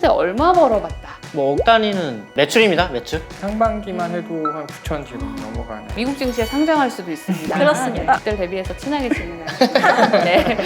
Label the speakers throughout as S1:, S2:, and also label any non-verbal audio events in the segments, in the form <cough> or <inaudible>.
S1: 최대 얼마 벌어봤다.
S2: 뭐 억 단위는 매출입니다. 매출.
S3: 상반기만 해도 한 9천 지금 넘어가는.
S1: 미국 증시에 상장할 수도 있습니다.
S4: 그렇습니다.
S1: 네, 그들 대비해서 친하게 지내는. 네.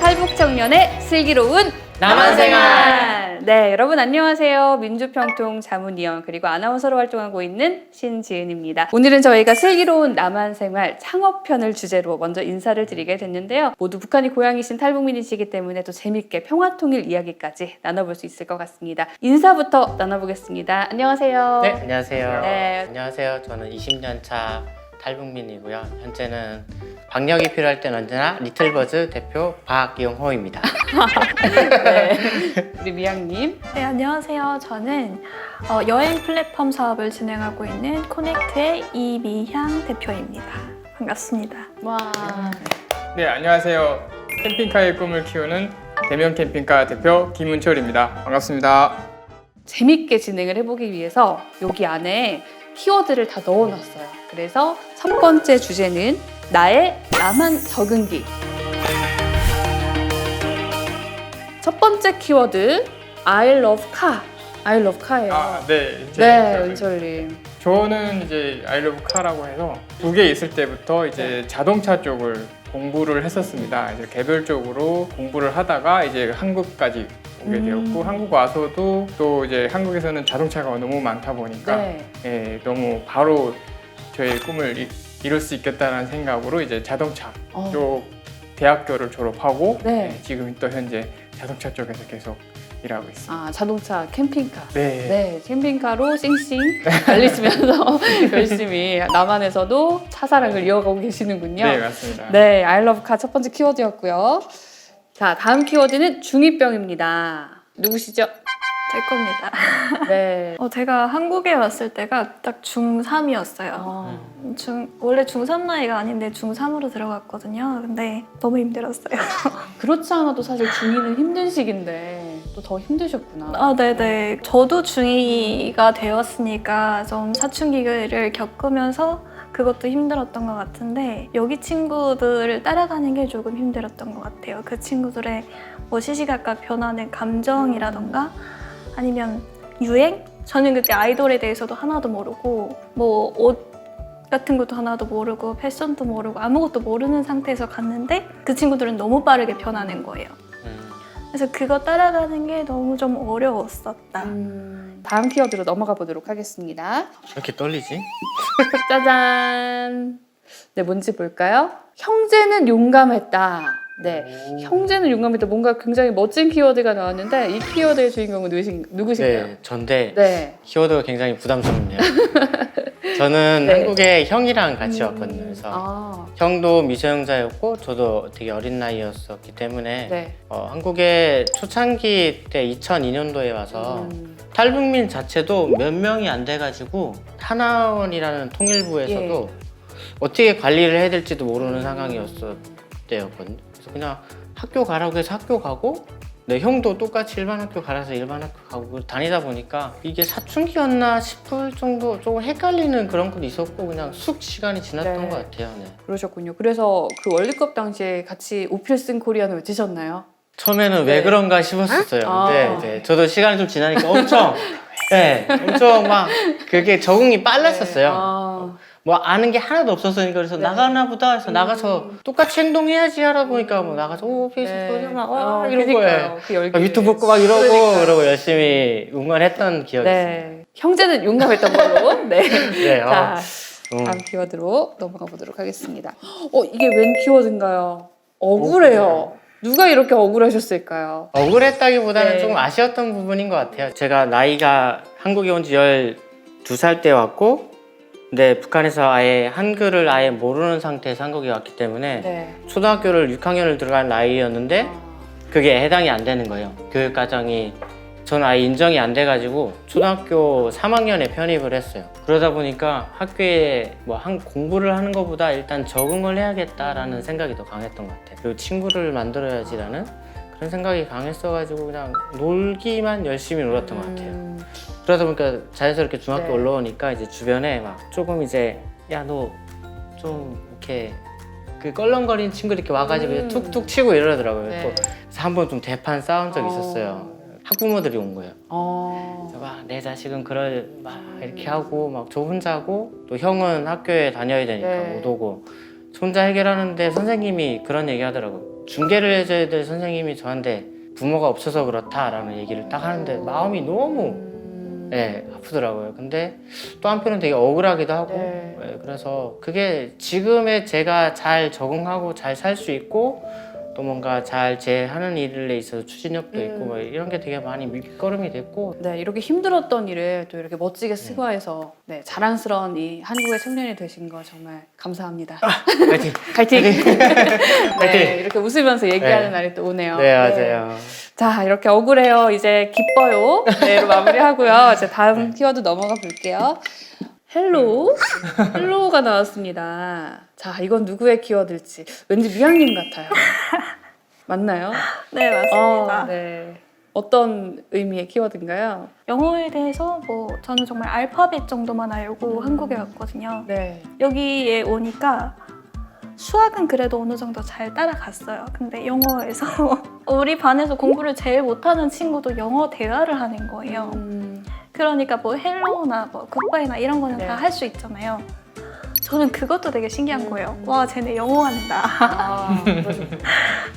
S1: 탈북 청년의 슬기로운
S2: 남한 생활.
S1: 네, 여러분 안녕하세요. 민주평통 자문위원 그리고 아나운서로 활동하고 있는 신지은입니다. 오늘은 저희가 슬기로운 남한 생활 창업편을 주제로 먼저 인사를 드리게 됐는데요. 모두 북한이 고향이신 탈북민이시기 때문에 또 재밌게 평화통일 이야기까지 나눠볼 수 있을 것 같습니다. 인사부터 나눠보겠습니다. 안녕하세요.
S2: 네, 안녕하세요.
S1: 네.
S2: 안녕하세요. 저는 20년 차 탈북민이고요. 현재는 방역이 필요할 땐 언제나 리틀버즈 대표 박용호입니다. <laughs>
S1: 네. 우리 미양님.
S4: 네, 안녕하세요. 저는 어, 여행 플랫폼 사업을 진행하고 있는 코넥트의 이미향 대표입니다. 반갑습니다.
S1: 와.
S3: 네, 안녕하세요. 캠핑카의 꿈을 키우는 대면 캠핑카 대표 김은철입니다. 반갑습니다.
S1: 재밌게 진행을 해보기 위해서 여기 안에 키워드를 다 넣어놨어요. 그래서 첫 번째 주제는 나의 나만 적응기. 첫 번째 키워드 I love car. I love car예요.
S3: 아, 네. 이제
S1: 네,
S3: 그-
S1: 은철님.
S3: 저는 이제 아이러브 카라고 해서 북에 있을 때부터 이제 자동차 쪽을 공부를 했었습니다. 이제 개별적으로 공부를 하다가 이제 한국까지
S1: 음.
S3: 되었고 한국 와서도 또 이제 한국에서는 자동차가 너무 많다 보니까
S1: 네.
S3: 예, 너무 바로 저의 꿈을 이, 이룰 수 있겠다는 생각으로 이제 자동차
S1: 어.
S3: 쪽 대학교를 졸업하고
S1: 네.
S3: 예, 지금 또 현재 자동차 쪽에서 계속 일하고 있습니다.
S1: 아, 자동차 캠핑카.
S3: 네.
S1: 네, 캠핑카로 싱싱 달리시면서 <laughs> 열심히 남한에서도 차사랑을 이어가고 계시는군요.
S3: 네, 맞습니다.
S1: 네, I love car 첫 번째 키워드였고요. 자, 다음 키워드는 중2병입니다. 누구시죠?
S4: 제 겁니다. <laughs>
S1: 네.
S4: 어, 제가 한국에 왔을 때가 딱 중3이었어요.
S1: 어,
S4: 중, 원래 중3 나이가 아닌데 중3으로 들어갔거든요. 근데 너무 힘들었어요. <laughs>
S1: 그렇지 않아도 사실 중2는 힘든 시기인데 또 더 힘드셨구나.
S4: 아, 네네. 저도 중2가 되었으니까 좀 사춘기를 겪으면서 그것도 힘들었던 것 같은데 여기 친구들을 따라가는 게 조금 힘들었던 것 같아요. 그 친구들의 뭐 시시각각 변하는 감정이라던가 아니면 유행? 저는 그때 아이돌에 대해서도 하나도 모르고 뭐 옷 같은 것도 하나도 모르고 패션도 모르고 아무것도 모르는 상태에서 갔는데 그 친구들은 너무 빠르게 변하는 거예요.
S2: 음,
S4: 그래서 그거 따라가는 게 너무 좀 어려웠었다.
S1: 음, 다음 키워드로 넘어가 보도록 하겠습니다.
S2: 왜 이렇게 떨리지? <laughs>
S1: 짜잔. 네, 뭔지 볼까요? 형제는 용감했다. 네. 형제는 용감했다. 뭔가 굉장히 멋진 키워드가 나왔는데 이 키워드의 주인공은 누구신, 누구신가요?
S2: 네, 전데
S1: 네.
S2: 키워드가 굉장히 부담스럽네요. <laughs> 저는
S1: 네.
S2: 한국에 형이랑 같이
S1: 음,
S2: 왔거든요. 그래서
S1: 아,
S2: 형도 미성년자였고 저도 되게 어린 나이였었기 때문에
S1: 네.
S2: 어, 한국에 초창기 때 2002년도에 와서
S1: 음,
S2: 탈북민 자체도 몇 명이 안 돼가지고 하나원이라는 통일부에서도
S1: 예.
S2: 어떻게 관리를 해야 될지도 모르는 상황이었을 때였거든요. 그래서 그냥 학교 가라고 해서 학교 가고 내 형도 똑같이 일반 학교 가라서 일반 학교 가고 다니다 보니까 이게 사춘기였나 싶을 정도 조금 헷갈리는 그런 것도 있었고 그냥 쑥 시간이 지났던
S1: 네.
S2: 것 같아요. 네.
S1: 그러셨군요. 그래서 그 월드컵 당시에 같이 오필슨 코리아는 외치셨나요?
S2: 처음에는
S1: 네.
S2: 왜 그런가 싶었었어요.
S1: 아.
S2: 네, 네. 저도 시간이 좀 지나니까 엄청, <laughs> 네, 엄청 막 그게 적응이 빨랐었어요.
S1: 아,
S2: 뭐 아는 게 하나도 없었으니까 그래서
S1: 네.
S2: 나가나 보다 해서
S1: 음.
S2: 나가서 똑같이 행동해야지 하다 보니까 뭐 나가서 오 페이스북
S1: 네.
S2: 막
S1: 어,
S2: 와, 이런
S1: 그러니까요.
S2: 거에
S1: 그 열기.
S2: 막 유튜브 보고 막 이러고
S1: 그러니까요.
S2: 그러고 열심히 응원했던 기억이
S1: 네. 형제는 용감했던 걸로. <laughs> 네.
S2: 있어요. 네, 어,
S1: 자,
S2: 음.
S1: 다음 키워드로 넘어가 보도록 하겠습니다. 어, 이게 웬 키워드인가요? 억울해요. 누가 이렇게 억울하셨을까요?
S2: 억울했다기보다는
S1: 네.
S2: 조금 아쉬웠던 부분인 것 같아요. 제가 나이가 한국에 온 지 12살 때 왔고 근데 북한에서 아예 한글을 아예 모르는 상태에서 한국에 왔기 때문에
S1: 네.
S2: 초등학교를 6학년을 들어간 나이였는데
S1: 아,
S2: 그게 해당이 안 되는 거예요. 교육 과정이 저는 아예 인정이 안 돼가지고 초등학교 3학년에 편입을 했어요. 그러다 보니까 학교에 뭐 한 공부를 하는 것보다 일단 적응을 해야겠다라는 생각이 더 강했던 것 같아요. 그리고 친구를 만들어야지라는 그런 생각이 강했어가지고 그냥 놀기만 열심히 놀았던 것 같아요.
S1: 음,
S2: 그러다 보니까 자연스럽게 중학교
S1: 네.
S2: 올라오니까 이제 주변에 막 조금 이제 야 너 좀 이렇게 그 껄렁거리는 친구 이렇게 와가지고
S1: 음.
S2: 툭툭 치고 이러더라고요.
S1: 네.
S2: 또 그래서 한 번 좀 대판 싸운 적이
S1: 어.
S2: 있었어요. 학부모들이 온 거예요.
S1: 어.
S2: 막 내 자식은 그럴 막 이렇게 하고 막 저 혼자 하고 또 형은 학교에 다녀야 되니까
S1: 네.
S2: 못 오고 저 혼자 해결하는데 선생님이 그런 얘기 하더라고요. 중계를 해줘야 될 선생님이 저한테 부모가 없어서 그렇다라는 얘기를 딱 하는데 마음이 너무
S1: 음.
S2: 네, 아프더라고요. 근데 또 한편은 되게 억울하기도 하고
S1: 네.
S2: 네, 그래서 그게 지금의 제가 잘 적응하고 잘 살 수 있고 또 뭔가 잘 제 하는 일에 있어서 추진력도
S1: 음.
S2: 있고 뭐 이런 게 되게 많이 밑거름이 됐고
S1: 네, 이렇게 힘들었던 일을 또 이렇게 멋지게 스과해서 네, 자랑스러운 이 한국의 청년이 되신 거 정말 감사합니다.
S2: 파이팅!
S1: 파이팅! <laughs> <laughs> 네! 이렇게 웃으면서 얘기하는
S2: 네.
S1: 날이 또 오네요.
S2: 네 맞아요.
S1: 자, 이렇게 억울해요. 이제 기뻐요. 네로 마무리하고요. 이제 다음
S2: 네.
S1: 키워드 넘어가 볼게요. 헬로우. <laughs> 헬로우가 나왔습니다. 자, 이건 누구의 키워드일지. 왠지 미양님 같아요. <laughs> 맞나요?
S4: 네, 맞습니다.
S1: 어, 네. 어떤 의미의 키워드인가요?
S4: 영어에 대해서 뭐 저는 정말 알파벳 정도만 알고
S1: 음.
S4: 한국에 왔거든요.
S1: 네.
S4: 여기에 오니까 수학은 그래도 어느 정도 잘 따라갔어요. 근데 영어에서 <laughs> 우리 반에서 공부를 제일 못하는 친구도 영어 대화를 하는 거예요.
S1: 음,
S4: 그러니까 뭐 헬로우나 뭐 굿바이나 이런 거는
S1: 네.
S4: 다 할 수 있잖아요. 저는 그것도 되게 신기한
S1: 음.
S4: 거예요. 와, 쟤네 영어 한다.
S1: 아, 그러셨구나.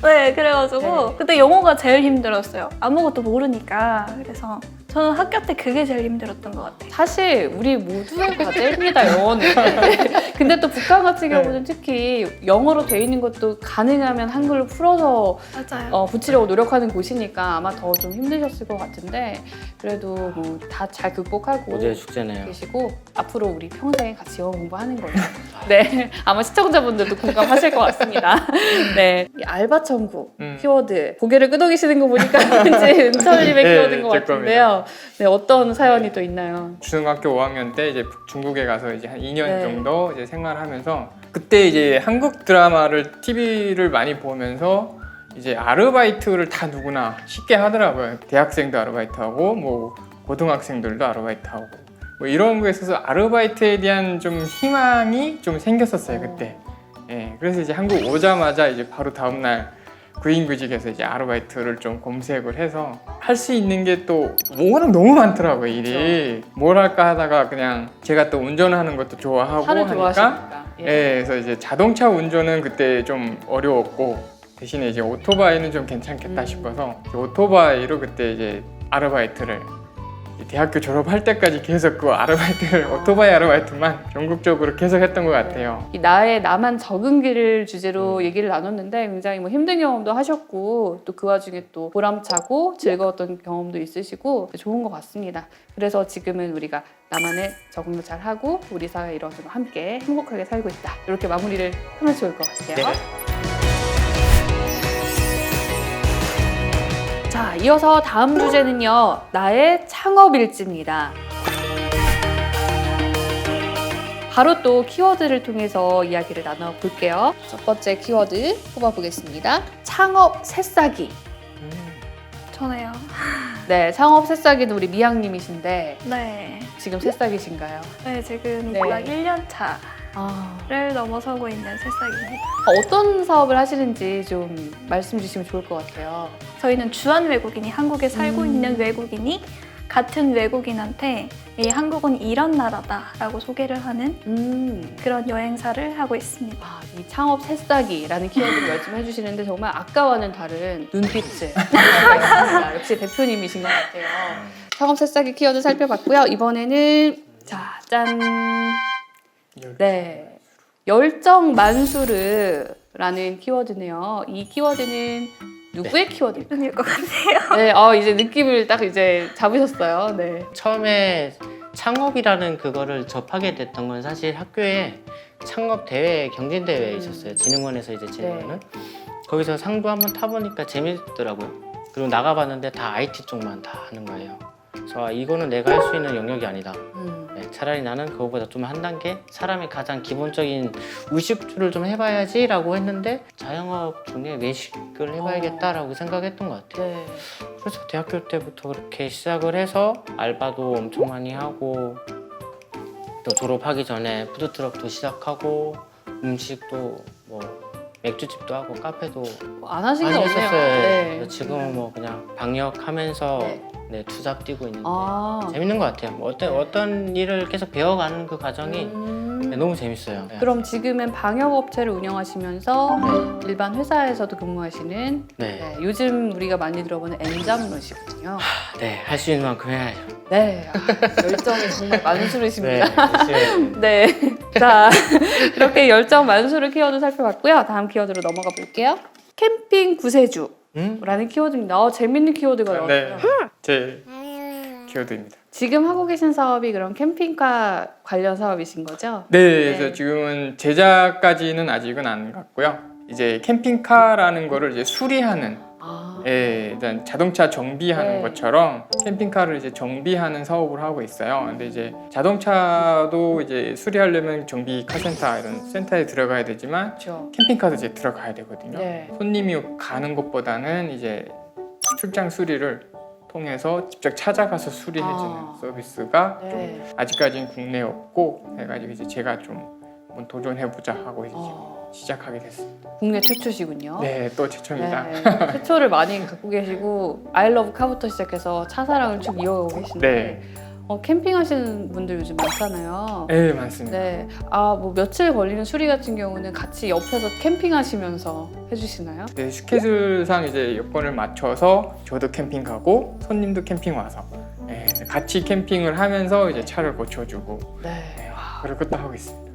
S1: <laughs>
S4: 네, 그래가지고
S1: 네.
S4: 그때 영어가 제일 힘들었어요. 아무것도 모르니까. 그래서 저는 학교 때 그게 제일 힘들었던 것 같아요.
S1: 사실 우리 모두의 과제입니다 영어는. <laughs> 근데 또 북한 같은 경우는 특히 영어로 돼 있는 것도 가능하면 한글로 풀어서
S4: 맞아요.
S1: 어, 붙이려고 노력하는 곳이니까 아마 더 좀 힘드셨을 것 같은데 그래도 뭐 다 잘 극복하고
S2: 어제 축제네요.
S1: 계시고 앞으로 우리 평생 같이 영어 공부하는 걸로. <laughs> 네, 아마 시청자분들도 공감하실 것 같습니다. <laughs> 네, 이 알바 천국
S3: 음.
S1: 키워드 고개를 끄덕이시는 거 보니까 왠지 은철님의
S3: 네,
S1: 키워드인
S3: 것제
S1: 같은데요. 네, 어떤 사연이 또 있나요?
S3: 중학교 5학년 때 이제 중국에 가서 이제 한 2년
S1: 네.
S3: 정도 이제 생활하면서 그때 이제 한국 드라마를 TV를 많이 보면서 이제 아르바이트를 다 누구나 쉽게 하더라고요. 대학생도 아르바이트하고 뭐 고등학생들도 아르바이트하고 뭐 이런 거에 있어서 아르바이트에 대한 좀 희망이 좀 생겼었어요 그때. 예, 그래서 이제 한국 오자마자 이제 바로 다음 날 구인구직에서 이제 아르바이트를 좀 검색을 해서 할 수 있는 게 또 워낙 너무 많더라고요 일이 뭘 할까 하다가 그냥 제가 또 운전하는 것도 좋아하고 하니까
S1: 좋아하시니까.
S3: 예, 그래서 이제 자동차 운전은 그때 좀 어려웠고 대신에 이제 오토바이는 좀 괜찮겠다
S1: 음.
S3: 싶어서 오토바이로 그때 이제 아르바이트를 대학교 졸업할 때까지 계속 그 아르바이트를 오토바이 아르바이트만 전국적으로 계속 했던 것 같아요.
S1: 이 나의 나만 적응기를 주제로 얘기를 나눴는데 굉장히 뭐 힘든 경험도 하셨고 또 그 와중에 또 보람차고 즐거웠던 경험도 있으시고 좋은 것 같습니다. 그래서 지금은 우리가 나만의 적응도 잘 하고 우리 사회 일원으로 함께 행복하게 살고 있다. 이렇게 마무리를 하면 좋을 것 같아요.
S2: 네.
S1: 자, 이어서 다음 주제는요. 나의 창업 일지입니다. 바로 또 키워드를 통해서 이야기를 나눠볼게요. 첫 번째 키워드 뽑아보겠습니다. 창업 새싹이.
S4: 전에요.
S1: 네, 창업 새싹이는 우리 미양님이신데
S4: 네.
S1: 지금 새싹이신가요?
S4: 네, 지금
S1: 네.
S4: 입학 1년 차 를
S1: 아,
S4: 넘어서고 있는 새싹입니다.
S1: 어떤 사업을 하시는지 좀 말씀 주시면 좋을 것 같아요.
S4: 저희는 주한 외국인이 한국에 살고
S1: 음.
S4: 있는 외국인이 같은 외국인한테 이 한국은 이런 나라다라고 소개를 하는
S1: 음,
S4: 그런 여행사를 하고 있습니다.
S1: 아, 이 창업 새싹이라는 키워드를 <laughs> 말씀해 주시는데 정말 아까와는 다른 눈빛을 <laughs> 있습니다. 역시 대표님이신 것 같아요. 창업 새싹이 키워드 살펴봤고요. 이번에는 자, 짠. 네. 열정 만수르라는 키워드네요. 이 키워드는 누구의 키워드일까요?
S4: 뿐일 것 같아요.
S1: 네, 어, 이제 느낌을 딱 이제 잡으셨어요. 네.
S2: 처음에 창업이라는 그거를 접하게 됐던 건 사실 학교에 창업 대회 경진 대회에
S1: 음.
S2: 있었어요. 진흥원에서 이제 진행하는
S1: 네.
S2: 거기서 상도 한번 타보니까 재밌더라고요. 그리고 나가봤는데 다 IT 쪽만 다 하는 거예요. 그래서 아, 이거는 내가 할 수 있는 영역이 아니다.
S1: 음.
S2: 네, 차라리 나는 그거보다 좀 한 단계 사람의 가장 기본적인 의식주를 좀 해봐야지 라고 했는데 자영업 중에 외식을 해봐야겠다라고 생각했던 것 같아요.
S1: 네.
S2: 그래서 대학교 때부터 그렇게 시작을 해서 알바도 엄청 많이 하고 또 졸업하기 전에 푸드트럭도 시작하고 음식도 뭐 맥주집도 하고 카페도
S1: 안 하신 게
S2: 많이
S1: 없네요.
S2: 했었어요.
S1: 네.
S2: 그래서 지금은 뭐 그냥 방역하면서
S1: 네.
S2: 네, 투잡 뛰고 있는데
S1: 아.
S2: 재밌는 것 같아요. 뭐 어떤 어떤 일을 계속 배워가는 그 과정이
S1: 음.
S2: 네, 너무 재밌어요. 네.
S1: 그럼 지금은 방역 업체를 운영하시면서
S2: 네.
S1: 일반 회사에서도 근무하시는
S2: 네,
S1: 네, 요즘 우리가 많이 들어보는 엔잡러시군요.
S2: 네, 할 수 있는 만큼 해야죠.
S1: 네, 아, 열정이 정말
S2: 네,
S1: 만수르십니다.
S2: 열심히 <laughs>
S1: 네. 자, 이렇게 열정 만수르 키워드 살펴봤고요. 다음 키워드로 넘어가 볼게요. 캠핑 구세주 라는
S2: 음?
S1: 키워드입니다. 어, 재밌는 키워드가
S3: 네,
S1: 나왔어요.
S3: 제 키워드입니다.
S1: 지금 하고 계신 사업이 그럼 캠핑카 관련 사업이신 거죠?
S3: 네,
S1: 네.
S3: 그래서 지금은 제작까지는 아직은 안 갔고요. 이제 캠핑카라는 거를 이제 수리하는,
S1: 아,
S3: 예, 일단 자동차 정비하는
S1: 네.
S3: 것처럼 캠핑카를 이제 정비하는 사업을 하고 있어요. 근데 이제 자동차도 이제 수리하려면 정비 카센터 이런 센터에 들어가야 되지만
S1: 그렇죠.
S3: 캠핑카도 이제 들어가야 되거든요.
S1: 네.
S3: 손님이 가는 것보다는 이제 출장 수리를 통해서 직접 찾아가서 수리해주는
S1: 아.
S3: 서비스가 좀
S1: 네.
S3: 아직까지는 국내에 없고 해가지고 이제 제가 좀 한번 도전해보자 하고 이제
S1: 어,
S3: 시작하게 됐습니다.
S1: 국내 최초시군요.
S3: 네, 또 최초입니다.
S1: 네, 최초를 많이 갖고 계시고 아이러브 카부터 시작해서 차 사랑을 쭉 이어오고 계신데
S3: 네,
S1: 어, 캠핑하시는 분들 요즘 많잖아요.
S3: 네 많습니다.
S1: 네, 아뭐 며칠 걸리는 수리 같은 경우는 같이 옆에서 캠핑하시면서 해주시나요?
S3: 네, 스케줄상 이제 여건을 맞춰서 저도 캠핑 가고 손님도 캠핑 와서 네, 같이 캠핑을 하면서 이제 차를 고쳐주고
S1: 네.
S3: 네, 그런 것도 하고 있습니다.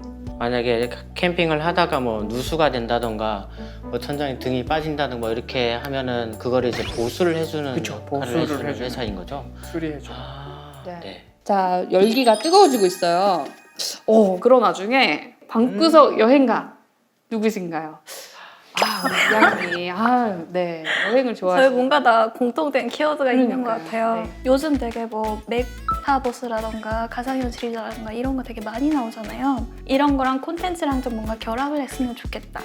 S2: 만약에 캠핑을 하다가 뭐 누수가 된다던가 뭐 천장에 등이 빠진다든가 뭐 이렇게 하면은 그거를 이제 보수를 해주는
S3: 그쵸,
S2: 역할을
S3: 보수를
S2: 해주는
S3: 해주는.
S2: 회사인 거죠.
S3: 수리해줘.
S2: 아,
S1: 네.
S2: 네.
S1: 자 열기가 뜨거워지고 있어요. 오 그런 와중에
S3: 음.
S1: 방구석 여행가 누구신가요? 아 양이 아 네 여행을
S4: 저희
S1: 좋아하시는
S4: 뭔가 다 공통된 키워드가 있는 것
S1: 그러니까요.
S4: 같아요.
S1: 네.
S4: 요즘 되게 뭐 메타버스라던가 가상현실이라던가 이런 거 되게 많이 나오잖아요. 이런 거랑 콘텐츠랑 좀 뭔가 결합을 했으면 좋겠다.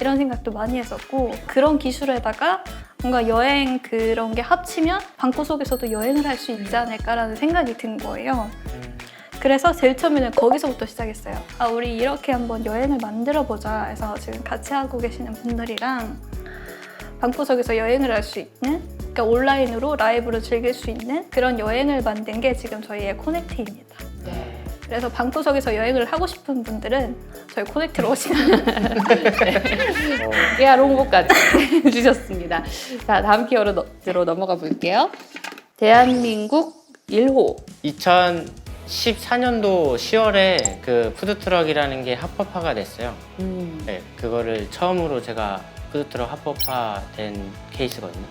S4: 이런 생각도 많이 했었고 그런 기술에다가 뭔가 여행 그런 게 합치면 방구석에서도 여행을 할 수 있지 않을까라는 생각이 든 거예요.
S2: 음,
S4: 그래서 제일 처음에는 거기서부터 시작했어요. 아, 우리 이렇게 한번 여행을 만들어 보자 해서 지금 같이 하고 계시는 분들이랑 방구석에서 여행을 할 수 있는, 그러니까 온라인으로 라이브로 즐길 수 있는 그런 여행을 만든 게 지금 저희의 코넥트입니다.
S1: 네.
S4: 그래서 방구석에서 여행을 하고 싶은 분들은 저희 코넥트로 오시면
S2: 어,
S1: 깨알 홍보까지 해주셨습니다. 자 다음 키워드로 넘어가 볼게요. 대한민국 1호
S2: 2014년도 10월에 그 푸드트럭이라는 게 합법화가 됐어요.
S1: 음.
S2: 네, 그거를 처음으로 제가 푸드트럭 합법화된 케이스거든요.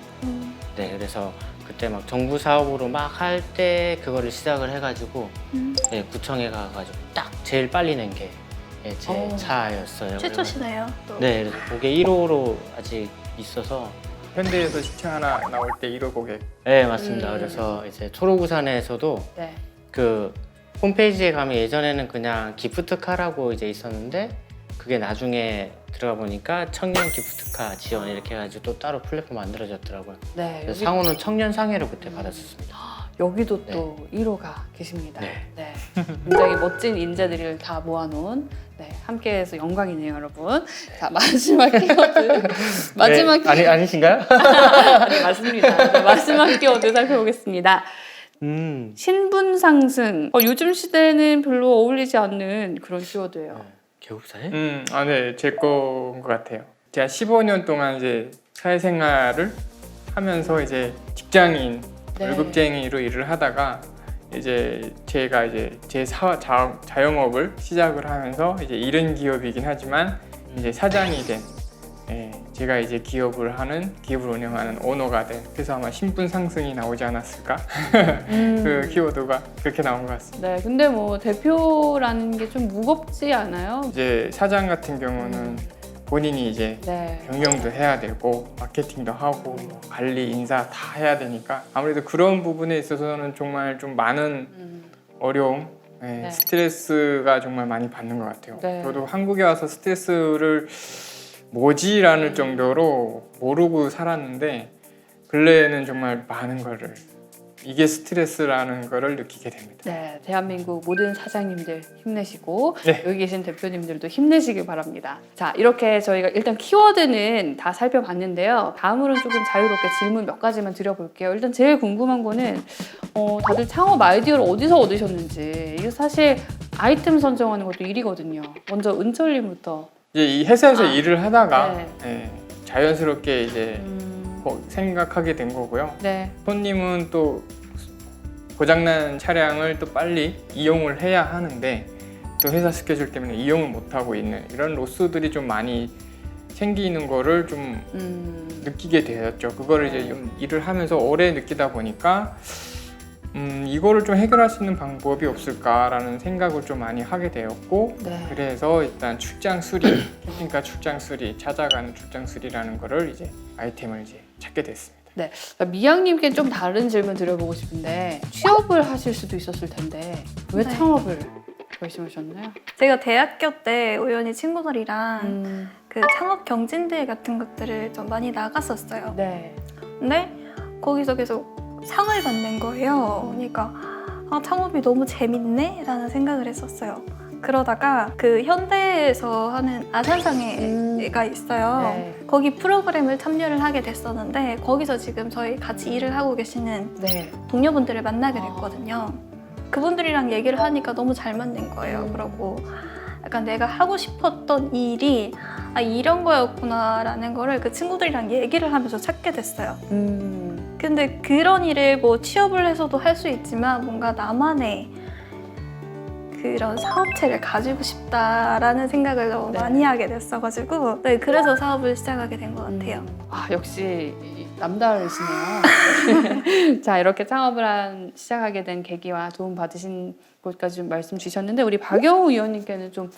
S2: 네, 그래서 그때 막 정부 사업으로 막 할 때 그거를 시작을 해가지고
S4: 음.
S2: 네, 구청에 가가지고 딱 제일 빨리 낸 게 제
S1: 어.
S2: 차였어요.
S4: 최초시네요. 또.
S2: 네, 그래서 그게 1호로 아직 있어서
S3: 현대에서 시체 하나 나올 때 1호 고객.
S2: 네 맞습니다.
S1: 음.
S2: 그래서 이제 초록우산에서도
S1: 네.
S2: 그 홈페이지에 가면 예전에는 그냥 기프트카라고 이제 있었는데 그게 나중에 들어가 보니까 청년 기프트카 지원 이렇게 해가지고 또 따로 플랫폼 만들어졌더라고요.
S1: 네.
S2: 그래서
S1: 여기,
S2: 상호는 청년 상해를 그때 받았었습니다.
S1: 여기도 또 1호가 계십니다.
S2: 네.
S1: 네. 굉장히 멋진 인재들을 다 모아놓은 네, 함께해서 영광이네요, 여러분. 자 마지막 키워드 <laughs> 마지막
S2: 네, 아니 아니신가요? <laughs>
S1: 네, 맞습니다. 네, 마지막 키워드 살펴보겠습니다.
S2: 음.
S1: 신분 상승. 어, 요즘 시대는 별로 어울리지 않는 그런 키워드예요.
S2: 네. 개업사에?
S3: 음, 아, 네, 제 거인 것 같아요. 제가 15년 동안 이제 사회생활을 하면서 이제 직장인
S1: 네.
S3: 월급쟁이로 일을 하다가 이제 제가 이제 제 사, 자, 자영업을 시작을 하면서 이제 이른 기업이긴 하지만 이제 사장이 된 예, 제가 이제 기업을 하는 기업을 운영하는 오너가 된 그래서 아마 신분 상승이 나오지 않았을까 <laughs>
S1: 음.
S3: 그 키워드가 그렇게 나온 것 같습니다.
S1: 네, 근데 뭐 대표라는 게 좀 무겁지 않아요?
S3: 이제 사장 같은 경우는 본인이 이제
S1: 네.
S3: 경영도 해야 되고 마케팅도 하고 뭐 관리 인사 다 해야 되니까 아무래도 그런 부분에 있어서는 정말 좀 많은
S1: 음.
S3: 어려움 예,
S1: 네.
S3: 스트레스가 정말 많이 받는 것 같아요
S1: 네.
S3: 저도 한국에 와서 스트레스를 뭐지라는 정도로 모르고 살았는데 근래에는 정말 많은 거를 이게 스트레스라는 거를 느끼게 됩니다.
S1: 네, 대한민국 모든 사장님들 힘내시고
S3: 네.
S1: 여기 계신 대표님들도 힘내시길 바랍니다. 자, 이렇게 저희가 일단 키워드는 다 살펴봤는데요. 다음으로는 조금 자유롭게 질문 몇 가지만 드려볼게요. 일단 제일 궁금한 거는 어, 다들 창업 아이디어를 어디서 얻으셨는지 이게 사실 아이템 선정하는 것도 일이거든요. 먼저 은철님부터.
S3: 이제 이 회사에서
S1: 아,
S3: 일을 하다가
S1: 네.
S3: 예, 자연스럽게 이제
S1: 음,
S3: 거- 생각하게 된 거고요.
S1: 네,
S3: 손님은 또 고장난 차량을 또 빨리 이용을 해야 하는데 또 회사 스케줄 때문에 이용을 못 하고 있는 이런 로스들이 좀 많이 생기는 거를 좀
S1: 음,
S3: 느끼게 되었죠. 그거를 이제 좀 일을 하면서 오래 느끼다 보니까 음, 이거를 좀 해결할 수 있는 방법이 없을까라는 생각을 좀 많이 하게 되었고
S1: 네.
S3: 그래서 일단 출장 수리, 캠핑카 출장 수리, 찾아가는 출장 수리라는 거를 이제 아이템을 이제 찾게 됐습니다.
S1: 그러니까 미양님께 좀 다른 질문 드려보고 싶은데 취업을 하실 수도 있었을 텐데 왜
S4: 네.
S1: 창업을 결심하셨나요?
S4: 제가 대학교 때 우연히 친구들이랑
S1: 음,
S4: 그 창업 경진대회 같은 것들을 좀 많이 나갔었어요.
S1: 네.
S4: 근데 거기서 계속 상을 받는 거예요. 그러니까 아, 창업이 너무 재밌네? 라는 생각을 했었어요. 그러다가 그 현대에서 하는 아산상회가 있어요.
S1: 네.
S4: 거기 프로그램을 참여를 하게 됐었는데 거기서 지금 저희 같이 일을 하고 계시는
S1: 네.
S4: 동료분들을 만나게
S1: 아.
S4: 됐거든요. 그분들이랑 얘기를 하니까 너무 잘 맞는 거예요.
S1: 음.
S4: 그러고 약간 내가 하고 싶었던 일이 아 이런 거였구나라는 거를 그 친구들이랑 얘기를 하면서 찾게 됐어요.
S1: 음,
S4: 근데 그런 일을 뭐 취업을 해서도 할 수 있지만 뭔가 나만의 그런 사업체를 가지고 싶다라는 생각을 너무
S1: 네.
S4: 많이 하게 됐어가지고 네 그래서 사업을 시작하게 된 것 같아요.
S1: 아 역시 이- 남다르시네요. <laughs> 자 이렇게 창업을 한 시작하게 된 계기와 도움 받으신 것까지 좀 말씀 주셨는데 우리 박영우 의원님께는 좀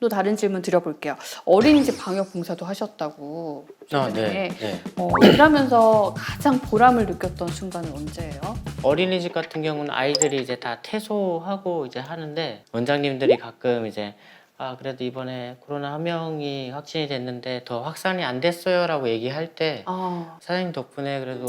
S1: 또 다른 질문 드려볼게요. 어린이집 방역 봉사도 하셨다고.
S2: 아. 네, 네.
S1: 어, 일하면서 가장 보람을 느꼈던 순간은 언제예요?
S2: 어린이집 같은 경우는 아이들이 이제 다 퇴소하고 이제 하는데 원장님들이 가끔 이제 아 그래도 이번에 코로나 한 명이 확진이 됐는데 더 확산이 안 됐어요라고 얘기할 때
S1: 아,
S2: 사장님 덕분에 그래도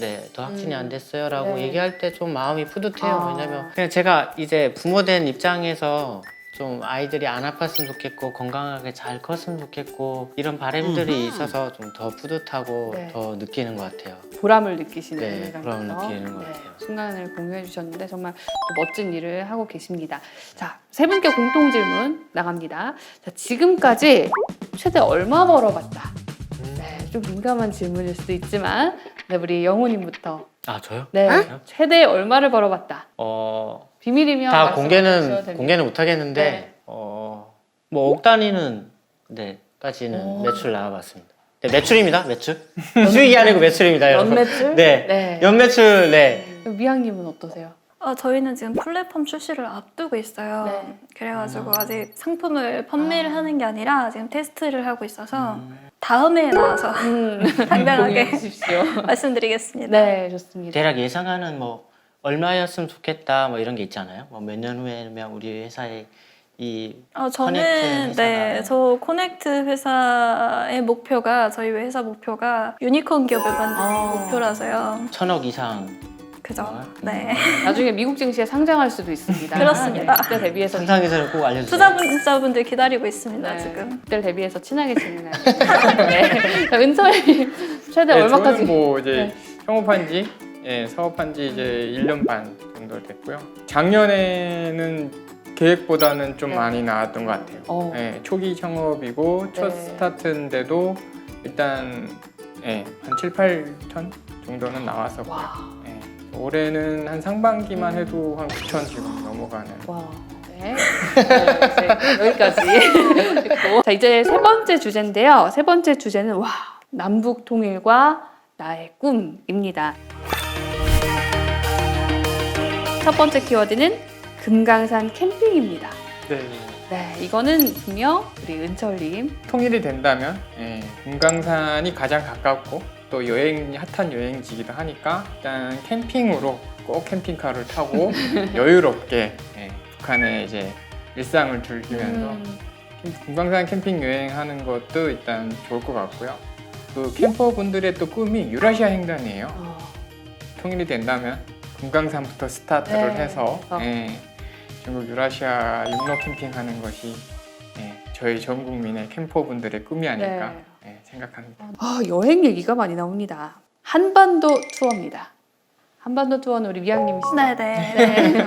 S2: 네 더 확진이
S1: 음.
S2: 안 됐어요라고
S1: 네.
S2: 얘기할 때 좀 마음이 뿌듯해요
S1: 아.
S2: 왜냐면 그냥 제가 이제 부모 된 입장에서 좀 아이들이 안 아팠으면 좋겠고 건강하게 잘 컸으면 좋겠고 이런 바람들이 있어서 좀 더 뿌듯하고
S1: 네.
S2: 더 느끼는 것 같아요.
S1: 보람을 느끼시는
S2: 네,
S1: 순간이죠.
S2: 보람을 느끼는 것 같아요.
S1: 순간을 공유해 주셨는데 정말 또 멋진 일을 하고 계십니다. 자, 세 분께 공통 질문 나갑니다. 자, 지금까지 최대 얼마 벌어봤다? 네, 좀 민감한 질문일 수도 있지만, 네, 우리 영호님부터.
S2: 아 저요?
S1: 네, 최대 얼마를 벌어봤다?
S2: 어,
S1: 비밀이면
S2: 다 공개는. 공개는 못 하겠는데
S1: 네.
S2: 어, 뭐억 단위는 네까지는
S1: 오.
S2: 매출 나와봤습니다. 네, 매출입니다. 매출. 수익이 아니고 매출입니다, 여러분.
S1: 연매출?
S2: 네.
S1: 네.
S2: 연 매출 네.
S1: 미양님은 어떠세요?
S4: 어, 저희는 지금 플랫폼 출시를 앞두고 있어요.
S1: 네.
S4: 그래가지고
S2: 음.
S4: 아직 상품을 판매를
S1: 아.
S4: 하는 게 아니라 지금 테스트를 하고 있어서
S2: 음.
S4: 다음에 나와서
S1: 음, <laughs>
S4: 당당하게
S1: 공유해 주십시오. <laughs>
S4: 말씀드리겠습니다.
S1: 네, 좋습니다.
S2: 대략 예상하는 뭐 얼마였으면 좋겠다 뭐 이런 게 있잖아요. 뭐 몇 년 후에면 우리 회사에 이
S4: 어, 저는. 네, 저 코넥트 회사의 목표가 저희 회사 목표가 유니콘 기업을 만드는
S1: 아.
S4: 목표라서요.
S2: 천억 이상
S4: 그죠?
S2: 아.
S4: 네.
S1: 나중에 미국 증시에 상장할 수도 있습니다. <laughs>
S4: 그렇습니다.
S1: 네, 그때 대비해서
S2: 상상에서는 꼭 알려주세요.
S4: 투자분들 기다리고 있습니다
S1: 네,
S4: 지금.
S1: 그때를 대비해서 친하게 지내야 <laughs> 네. 자, 은철이 최대
S3: 네,
S1: 얼마까지?
S3: 저는 뭐 이제
S1: 네.
S3: 창업한 지 예, 사업한 지 이제 1년 반 정도 됐고요. 작년에는 계획보다는 좀
S1: 네.
S3: 많이 나왔던 것 같아요.
S1: 어.
S3: 예, 초기 창업이고 첫
S1: 네.
S3: 스타트인데도 일단 예, 한 7, 8천 정도는 나왔었고요.
S1: 와,
S3: 예, 올해는 한 상반기만
S1: 음.
S3: 해도 한 9천 지금 넘어가는
S1: 와. 네. 네, 여기까지 했고. 자, 이제 세 번째 주제인데요. 세 번째 주제는 와, 남북 통일과 나의 꿈입니다. 첫 번째 키워드는 금강산 캠핑입니다.
S3: 네.
S1: 네, 이거는 분명 우리 은철님.
S3: 통일이 된다면 예, 금강산이 가장 가깝고 또 여행 핫한 여행지이기도 하니까 일단 캠핑으로 꼭 캠핑카를 타고 <laughs> 여유롭게 예, 북한의 이제 일상을 즐기면서
S1: 음,
S3: 캠- 금강산 캠핑 여행하는 것도 일단 좋을 것 같고요. 그 캠퍼분들의 또 꿈이 유라시아 횡단이에요.
S1: 어,
S3: 통일이 된다면 금강산부터 스타트를
S1: 네.
S3: 해서
S1: 어.
S3: 예, 전국 유라시아 육로 캠핑하는 것이 예, 저희 전 국민의 캠퍼분들의 꿈이 아닐까 예, 생각합니다.
S1: 아, 여행 얘기가 많이 나옵니다. 한반도 투어입니다. 한반도 투어는 우리 미양님이시죠?
S4: 네네. <laughs>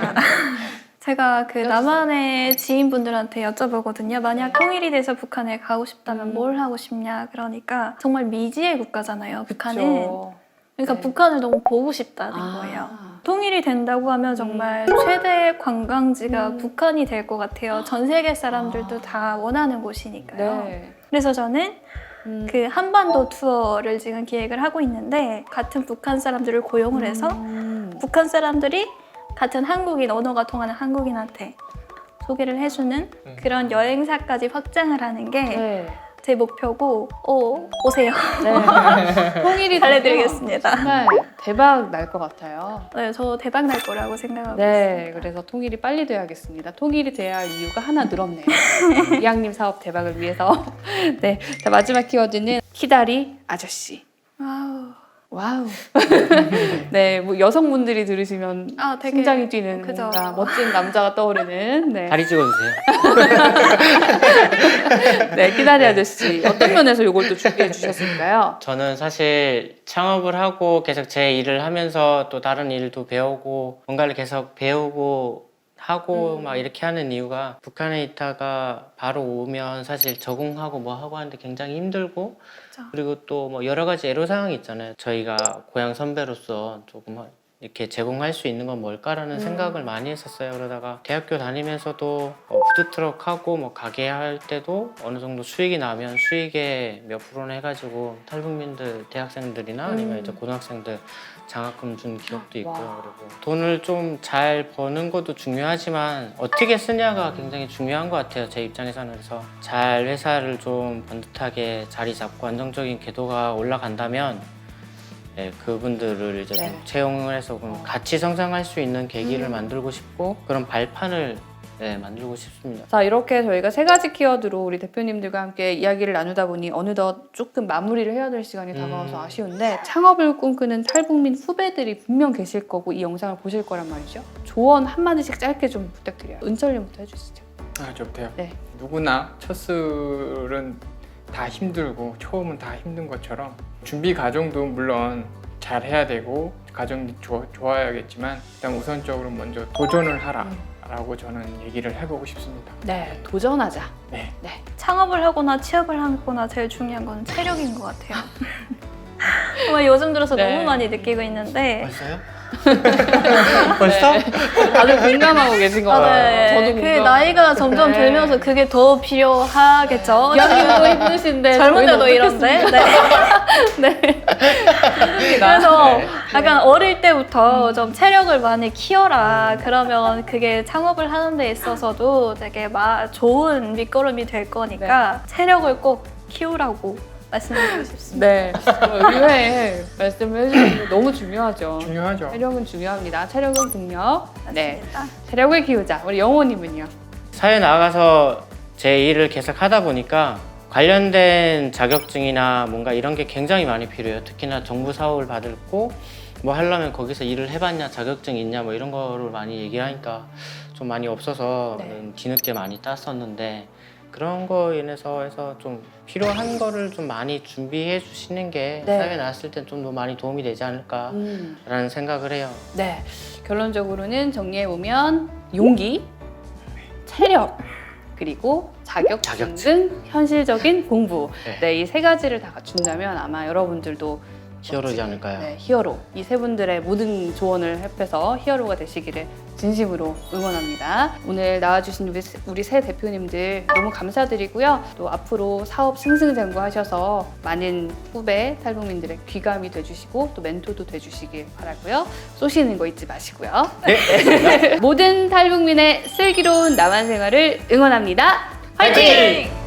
S4: 제가 그 남한의 지인분들한테 여쭤보거든요. 만약 통일이 돼서 북한에 가고 싶다면
S1: 음.
S4: 뭘 하고 싶냐 그러니까 정말 미지의 국가잖아요. 북한은.
S1: 그쵸.
S4: 그러니까
S1: 네.
S4: 북한을 너무 보고 싶다는
S1: 아.
S4: 거예요. 통일이 된다고 하면 정말 최대 관광지가
S1: 음.
S4: 북한이 될 것 같아요. 전 세계 사람들도
S1: 아.
S4: 다 원하는 곳이니까요.
S1: 네.
S4: 그래서 저는
S1: 음.
S4: 그 한반도 투어를 지금 기획을 하고 있는데 같은 북한 사람들을 고용을 해서
S1: 음.
S4: 북한 사람들이 같은 한국인 언어가 통하는 한국인한테 소개를 해주는
S3: 음.
S4: 그런 여행사까지 확장을 하는 게 제
S1: 네.
S4: 목표고 오, 오세요
S1: 네. <laughs> 통일이
S4: 알려드리겠습니다.
S1: 정말 대박 날 것 같아요.
S4: 네, 저 대박 날 거라고 생각하고
S1: 네,
S4: 있습니다.
S1: 그래서 통일이 빨리 돼야겠습니다. 통일이 돼야 할 이유가 하나 늘었네요. <laughs> 이양님 사업 대박을 위해서. <laughs> 네, 자 마지막 키워드는 키다리 아저씨.
S4: 와우.
S1: 와우. <laughs> 네, 뭐 여성분들이 들으시면
S4: 아, 되게
S1: 심장이 뛰는
S4: 그죠.
S1: 뭔가 멋진 남자가 떠오르는 네,
S2: 다리 찍어주세요. <laughs>
S1: 네 키다리 아저씨 어떤 면에서 이걸 또 준비해 주셨을까요?
S2: 저는 사실 창업을 하고 계속 제 일을 하면서 또 다른 일도 배우고 뭔가를 계속 배우고 하고
S1: 음.
S2: 막 이렇게 하는 이유가 북한에 있다가 바로 오면 사실 적응하고 뭐 하고 하는데 굉장히 힘들고
S4: 그죠.
S2: 그리고 또 뭐 여러 가지 애로 사항이 있잖아요. 저희가 고향 선배로서 조금 이렇게 제공할 수 있는 건 뭘까라는
S1: 음.
S2: 생각을 많이 했었어요. 그러다가 대학교 다니면서도 어, 푸드트럭 하고 뭐 가게 할 때도 어느 정도 수익이 나면 수익의 몇 프로는 해가지고 탈북민들 대학생들이나 아니면
S1: 음.
S2: 이제 고등학생들 장학금 준 기억도 있고요.
S1: 와.
S2: 그리고 돈을 좀 잘 버는 것도 중요하지만 어떻게 쓰냐가 굉장히 중요한 것 같아요. 제 입장에서는 그래서 잘 회사를 좀 번듯하게 자리 잡고 안정적인 궤도가 올라간다면 네, 그분들을 이제
S1: 네.
S2: 좀 채용을 해서 그럼
S1: 어.
S2: 같이 성장할 수 있는 계기를
S1: 음.
S2: 만들고 싶고 그런 발판을 네, 만들고 싶습니다.
S1: 자 이렇게 저희가 세 가지 키워드로 우리 대표님들과 함께 이야기를 나누다 보니 어느덧 조금 마무리를 해야 될 시간이 다가와서
S2: 음.
S1: 아쉬운데 창업을 꿈꾸는 탈북민 후배들이 분명 계실 거고 이 영상을 보실 거란 말이죠. 조언 한 마디씩 짧게 좀 부탁드려요. 은철님부터 해주시죠.
S3: 아, 저부터요.
S1: 네.
S3: 누구나 첫 술은 다 힘들고 처음은 다 힘든 것처럼 준비 과정도 물론 잘 해야 되고 과정이 좋, 좋아야겠지만 일단 우선적으로 먼저 도전을 하라 라고 저는 얘기를 해보고 싶습니다.
S1: 네, 도전하자.
S3: 네.
S4: 창업을 하거나 취업을 하거나 제일 중요한 건 체력인 것 같아요. <laughs> 정말 요즘 들어서
S1: 네.
S4: 너무 많이 느끼고 있는데
S2: 벌써요? <laughs> 벌써?
S1: 네. 다들 공감하고 계신 것
S4: 아,
S1: 같아요.
S4: 네.
S1: 저도
S4: 그. 나이가 점점
S1: 네.
S4: 들면서 그게 더 필요하겠죠.
S1: 이양님도 힘드신데
S4: 젊은
S1: 저희는
S4: 데도 이런데. 네. <laughs>
S1: 네.
S4: 그래서
S2: 네.
S4: 약간 어릴 때부터 좀 체력을 많이 키워라. 그러면 그게 창업을 하는 데 있어서도 되게 마, 좋은 밑거름이 될 거니까 체력을 꼭 키우라고 말씀드리고 싶습니다.
S1: 네, 의외의 말씀을 해주시는 게 너무 중요하죠.
S3: 중요하죠.
S1: 체력은 중요합니다. 체력은 국력. 네,
S4: 맞습니다.
S1: 체력을 키우자. 우리 영호님은요?
S2: 사회 나가서 제 일을 계속 하다 보니까 관련된 자격증이나 뭔가 이런 게 굉장히 많이 필요해요. 특히나 정부 사업을 받고 뭐 하려면 거기서 일을 해봤냐, 자격증 있냐 뭐 이런 거를 많이 얘기하니까 좀 많이 없어서
S1: 네.
S2: 음, 뒤늦게 많이 땄었는데 그런 거 인해서 해서 좀 필요한 거를 좀 많이 준비해 주시는 게
S1: 네.
S2: 사회 나왔을 때 좀 더 많이 도움이 되지 않을까라는
S1: 음,
S2: 생각을 해요.
S1: 네. 결론적으로는 정리해 보면 용기, 체력, 그리고 자격증,
S2: 자격증.
S1: 등 현실적인 공부.
S2: 네.
S1: 네, 이 세 가지를 다 갖춘다면 아마 여러분들도
S2: 히어로지
S1: 멋진,
S2: 않을까요?
S1: 네, 히어로. 이 세 분들의 모든 조언을 합해서 히어로가 되시기를 진심으로 응원합니다. 오늘 나와주신 우리, 세- 우리 새 대표님들 너무 감사드리고요. 또 앞으로 사업 승승장구하셔서 많은 후배 탈북민들의 귀감이 돼주시고 또 멘토도 돼주시길 바라고요. 쏘시는 거 잊지 마시고요.
S2: 네. <laughs>
S1: 모든 탈북민의 슬기로운 남한 생활을 응원합니다.
S2: 화이팅!